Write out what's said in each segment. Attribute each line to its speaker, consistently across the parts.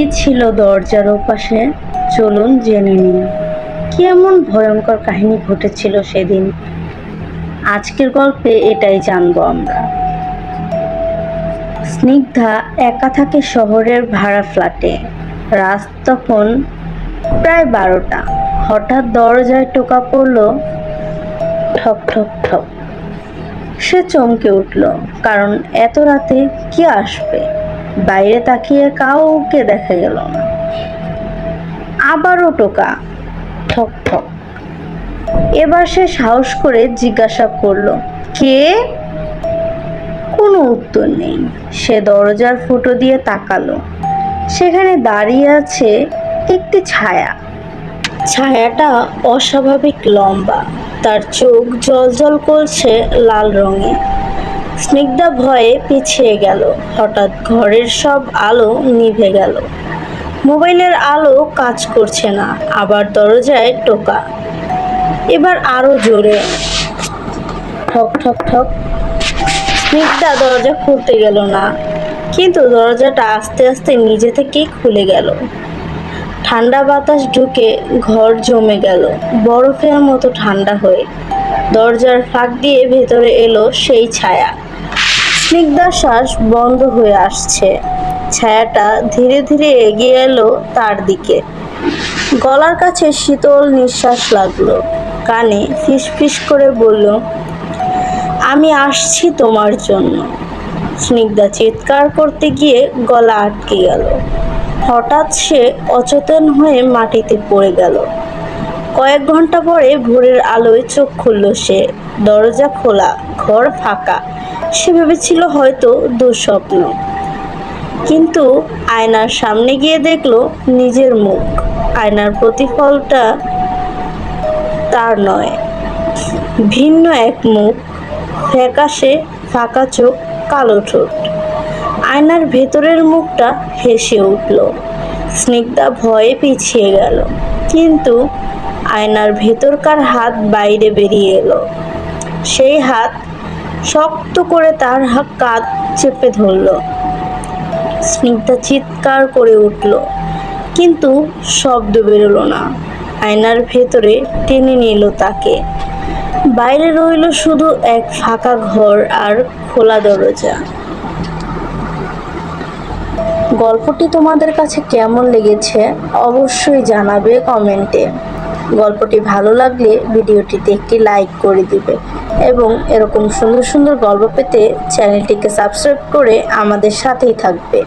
Speaker 1: কি ছিল দরজার ওপাশে? চলুন জেনে নিন কি এমন ভয়ঙ্কর কাহিনী ঘটেছিল সেদিন? আজকের গল্পে এটাই জানব আমরা। স্নিগ্ধা একা থাকে শহরের ভাড়া ফ্ল্যাটে। রাত তখন প্রায় বারোটা। হঠাৎ দরজায় টোকা পড়ল, ঠক ঠক ঠক। সে চমকে উঠল, কারণ এত রাতে কি আসবে? বাইরে তাকিয়ে কাউকে দেখা গেল না। আবারও টোকা, ঠক ঠক। এবার সে সাহস করে জিজ্ঞাসা করল, কে? কোনো উত্তর নেই। সে দরজার ফুটো দিয়ে তাকালো। সেখানে দাঁড়িয়ে আছে একটি ছায়া। ছায়াটা অস্বাভাবিক লম্বা। তার চোখ জলজল করছে লাল রঙে। স্নিগ্ধা ভয়ে পিছিয়ে গেল। হঠাৎ ঘরের সব আলো নিভে গেল। মোবাইলের আলো কাজ করছে না, আবার দরজায় টোকা। এবার আরও জোরে। ঠক ঠক ঠক। স্নিগ্ধা দরজা খুলতে গেল না, কিন্তু দরজাটা আস্তে আস্তে নিজে থেকেই খুলে গেল। ঠান্ডা বাতাস ঢুকে ঘর জমে গেল, বরফের মতো ঠান্ডা হয়ে। দরজার ফাঁক দিয়ে ভেতরে এলো সেই ছায়া। স্নিগ্ধার শ্বাস বন্ধ হয়ে আসছে। ছায়াটা ধীরে ধীরে এগিয়ে এলো তার দিকে। গলার কাছে শীতল নিঃশ্বাস লাগল। কানে ফিস ফিস করে বলল, আমি আসছি তোমার জন্য। স্নিগ্ধা চিৎকার করতে গিয়ে গলা আটকে গেল। হঠাৎ সে অচেতন হয়ে মাটিতে পড়ে গেল। কয়েক ঘণ্টা পরে ভোরের আলোয় চোখ খুলল সে। দরজা খোলা, ঘর ফাঁকা। সে ভেবেছিল হয়তো দুঃস্বপ্ন। কিন্তু আয়নার সামনে গিয়ে দেখল নিজের মুখ। আয়নার প্রতিফলটা তার নয়। ভিন্ন এক মুখ, ফ্যাকাশে ফাঁকা চোখ, কালো ঠোঁট। আয়নার ভেতরের মুখটা হেসে উঠল। স্নিগ্ধা ভয়ে পিছিয়ে গেল। কিন্তু আয়নার ভেতরকার হাত বাইরে বেরিয়ে এলো। সেই হাত শক্ত করে তার হাত কাঁধ চেপে ধরল। স্নিগ্ধা চিৎকার করে উঠল, কিন্তু শব্দ বেরোলো না। আয়নার ভেতরে টেনে নিল তাকে। বাইরে রইল শুধু এক ফাঁকা ঘর আর খোলা দরজা। গল্পটি তোমাদের কাছে কেমন লেগেছে অবশ্যই জানাবে কমেন্টে। গল্পটি ভালো লাগলে ভিডিওটিতে একটি লাইক করে দিবে এবং এরকম সুন্দর সুন্দর গল্প পেতে চ্যানেলটিকে সাবস্ক্রাইব করে আমাদের সাথেই থাকবে।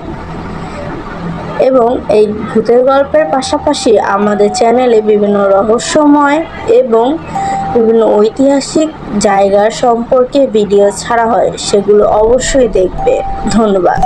Speaker 1: এবং এই ভূতের গল্পের পাশাপাশি আমাদের চ্যানেলে বিভিন্ন রহস্যময় এবং বিভিন্ন ঐতিহাসিক জায়গার সম্পর্কে ভিডিও ছাড়া হয়, সেগুলো অবশ্যই দেখবে। ধন্যবাদ।